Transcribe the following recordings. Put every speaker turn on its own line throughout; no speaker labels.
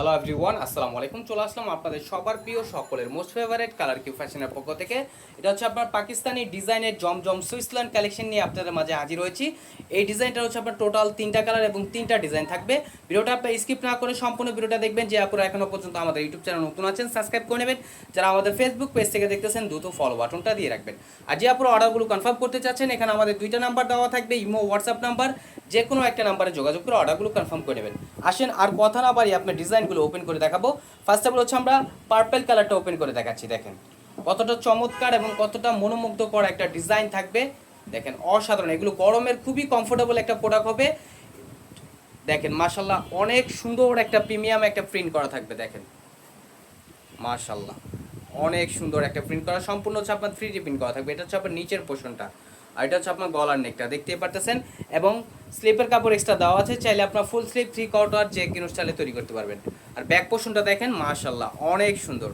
Hello everyone আসসালামু আলাইকুম চলে আসলাম আপনাদের সবার প্রিয় সকলের মোস্ট ফেভারিট কালার কিউ ফ্যাশনের পক্ষ থেকে। এটা হচ্ছে আপনার পাকিস্তানি ডিজাইনের জমজম সুইসল্যান্ড কালেকশন নিয়ে আপনাদের মাঝে হাজির হয়েছি। এই ডিজাইনটা হচ্ছে আপনার টোটাল তিনটা কালার এবং তিনটা ডিজাইন থাকবে। ভিডিওটা আপনার স্কিপ না করে সম্পূর্ণ ভিডিওটা দেখবেন যে আপনারা এখনও পর্যন্ত আমাদের ইউটিউব চ্যানেল নতুন আছেন সাবস্ক্রাইব করে নেবেন। যারা আমাদের ফেসবুক পেজ থেকে দেখতেছেন, দ্রুত ফলো বাটনটা দিয়ে রাখবেন। আর যে আপনারা অর্ডারগুলো কনফার্ম করতে চাচ্ছেন, এখানে আমাদের দুইটা নাম্বার দেওয়া থাকবে, ইমো হোয়াটসঅ্যাপ নাম্বার যে কোনো একটা নাম্বারে যোগাযোগ করে অর্ডারগুলো কনফার্ম করে নেবেন। আসেন, আর কথা না বাড়ি আপনার ডিজাইনগুলো ওপেন করে দেখাবো। ফার্স্ট অফ অল হচ্ছে আমরা পার্পেল কালারটা ওপেন করে দেখাচ্ছি, দেখেন। কতটা চমৎকার এবং কতটা মনোমুগ্ধকর একটা ডিজাইন থাকবে। দেখেন, অসাধারণ। এগুলো গরমের খুবই কমফোর্টেবল একটা প্রোডাক্ট হবে। দেখেন মাশাল্লাহ অনেক সুন্দর একটা প্রিমিয়াম একটা প্রিন্ট করা থাকবে, দেখেন। মাশাল্লাহ অনেক সুন্দর একটা প্রিন্ট করা। সম্পূর্ণ হচ্ছে আপনার থ্রি ডি প্রিন্ট করা থাকবে। এটা হচ্ছে আপনার নিচের পোর্শনটা আর এটা হচ্ছে আপনার গলার নেকটা দেখতেই পারতেছেন? এবং স্লিপের কাপড় এক্সট্রা দেওয়া আছে, চাইলে আপনার ফুল স্লিপ থ্রি কোয়ার্টার যে কোনো স্টাইলে তৈরি করতে পারবেন। আর ব্যাক পোর্শনটা দেখেন মাশাল্লাহ অনেক সুন্দর।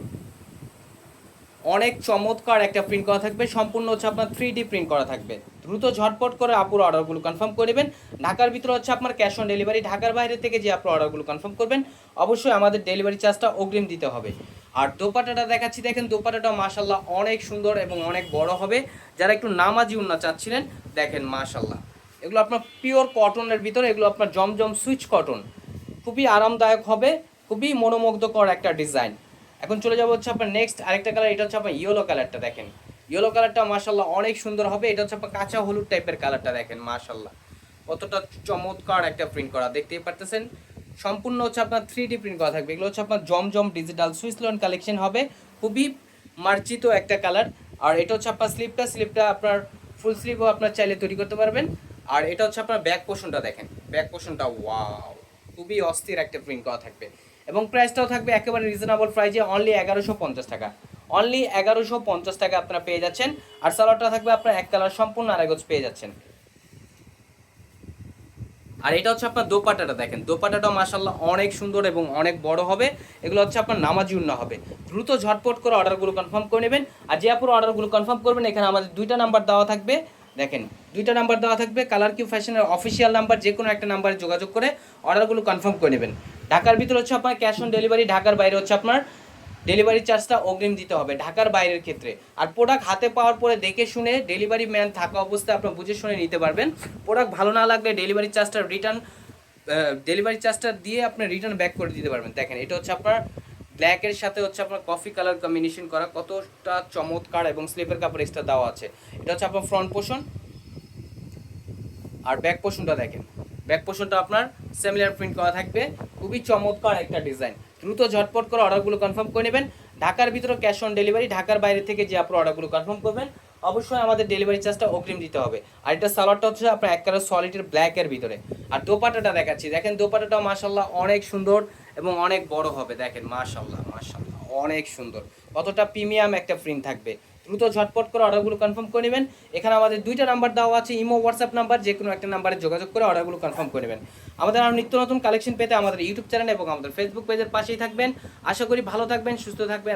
অনেক চমৎকার একটা প্রিন্ট করা থাকবে, সম্পূর্ণ হচ্ছে আপনার থ্রি প্রিন্ট করা থাকবে। দ্রুত ঝটপট করে আপুর অর্ডারগুলো কনফার্ম করে নেবেন। ঢাকার ভিতরে হচ্ছে আপনার ক্যাশ অন ডেলিভারি ঢাকার বাইরে থেকে যে আপনার অর্ডারগুলো কনফার্ম করবেন, অবশ্যই আমাদের ডেলিভারি চার্জটা অগ্রিম দিতে হবে। আর দোপাটাটা দেখাচ্ছি, দেখেন দোপাটাটা মাশাল্লাহ অনেক সুন্দর এবং অনেক বড় হবে। যারা একটু নামাজি উন্না চাচ্ছিলেন, দেখেন মাশাল্লাহ এগুলো আপনার পিওর কটনের ভিতরে, এগুলো আপনার জমজম সুইচ কটন খুবই আরামদায়ক হবে, খুবই মনোমুগ্ধকর একটা ডিজাইন এখন চলে যাব হচ্ছে আপনার নেক্সট আরেকটা কালার এটা হচ্ছে আপনার ইয়েলো কালারটা দেখেন। ইয়েলো কালারটা মাশাল্লাহ অনেক সুন্দর হবে। এটা হচ্ছে কাঁচা হলুদ টাইপের কালারটা দেখেন মাশাল্লাহ কতটা চমৎকার একটা প্রিন্ট করা, দেখতেই পারতেছেন? সম্পূর্ণ হচ্ছে আপনার থ্রি ডি প্রিন্ট করা থাকবে। এগুলো হচ্ছে আপনার জমজম ডিজিটাল সুইসলন কালেকশন হবে। খুবই মার্জিত একটা কালার আর এটা হচ্ছে আপনার স্লিপটা স্লিপটা আপনার ফুল স্লিপও আপনার চাইলে তৈরি করতে পারবেন। আর এটা হচ্ছে আপনার ব্যাক পোর্শনটা দেখেন। ব্যাক পোর্শনটা ওয়াও খুবই অস্থির একটা প্রিন্ট করা থাকবে। এবং প্রাইসটাও থাকবে একেবারে রিজনেবল প্রাইজে অনলি এগারোশো পঞ্চাশ টাকা। অনলি এগারোশো পঞ্চাশ টাকা আপনারা পেয়ে যাচ্ছেন। আর সালোয়ারটা থাকবে আপনার এক কালার, সম্পূর্ণ আড়াইগজ পেয়ে যাচ্ছেন। আর এটা হচ্ছে আপনার দোপাটাটা দেখেন। দোপাটাটা মাসাল্লাহ অনেক সুন্দর এবং অনেক বড় হবে। এগুলো হচ্ছে আপনার নামাজি উন্না হবে। দ্রুত ঝটপট করে অর্ডারগুলো কনফার্ম করে নেবেন। আর যে আপনার অর্ডারগুলো কনফার্ম করবেন, এখানে আমাদের দুইটা নাম্বার দেওয়া থাকবে। দেখেন, দুইটা নাম্বার দেওয়া থাকবে। কালার কিউ ফ্যাশনের অফিসিয়াল নাম্বার যে কোনো একটা নাম্বারে যোগাযোগ করে অর্ডারগুলো কনফার্ম করে নেবেন। ঢাকার ভিতরে হচ্ছে আপনার ক্যাশ অন ডেলিভারি ঢাকার বাইরে হচ্ছে আপনার ডেলিভারি চার্জটা অগ্রিম দিতে হবে ঢাকার বাইরের ক্ষেত্রে। আর প্রোডাক্ট হাতে পাওয়ার পরে দেখে শুনে ডেলিভারি ম্যান থাকা অবস্থায় আপনার বুঝে শুনে নিতে পারবেন। প্রোডাক্ট ভালো না লাগলে ডেলিভারি চার্জটা রিটার্ন ডেলিভারি চার্জটা দিয়ে আপনি রিটার্ন ব্যাক করে দিতে পারবেন। দেখেন, এটা হচ্ছে আপনার ব্ল্যাকের সাথে হচ্ছে আপনার কফি কালার কম্বিনেশন করা। কতটা চমৎকার এবং স্লিপের কাপড় এক্সট্রা দেওয়া আছে। এটা হচ্ছে আপনার ফ্রন্ট পোর্শন আর ব্যাক পোর্শনটা দেখেন। ব্যাক পোর্শনটা আপনার সিমিলার প্রিন্ট করা থাকবে। খুবই চমৎকার একটা ডিজাইন দ্রুত ঝটপট করে অর্ডারগুলো কনফার্ম করে নেবেন। ঢাকার ভিতরে ক্যাশ অন ডেলিভারি ঢাকার বাইরে থেকে যে আপনার অর্ডারগুলো কনফার্ম করবেন, অবশ্যই আমাদের ডেলিভারি চার্জটা অগ্রিম দিতে হবে। আর এটা সালোয়ারটা হচ্ছে আপনার এক কালার সলিডের ব্ল্যাকের ভিতরে। আর দোপাটাটা দেখাচ্ছি। দেখেন দোপাটাটাও মাসাল্লাহ অনেক সুন্দর এবং অনেক বড় হবে। দেখেন মাসাল্লাহ মাশাল্লাহ অনেক সুন্দর। কতটা প্রিমিয়াম একটা প্রিন্ট থাকবে। দ্রুত ঝটপট করে অর্ডারগুলো কনফার্ম করে নেবেন। এখানে আমাদের দুইটা নাম্বার দেওয়া আছে, ইমো হোয়াটসঅ্যাপ নাম্বার যে কোনো একটা নাম্বারে যোগাযোগ করে অর্ডারগুলো কনফার্ম করে নেবেন। আমাদের আরও নিত্য নতুন কালেকশন পেতে আমাদের ইউটিউব চ্যানেল এবং আমাদের ফেসবুক পেজের পাশেই থাকবেন। আশা করি ভালো থাকবেন, সুস্থ থাকবেন।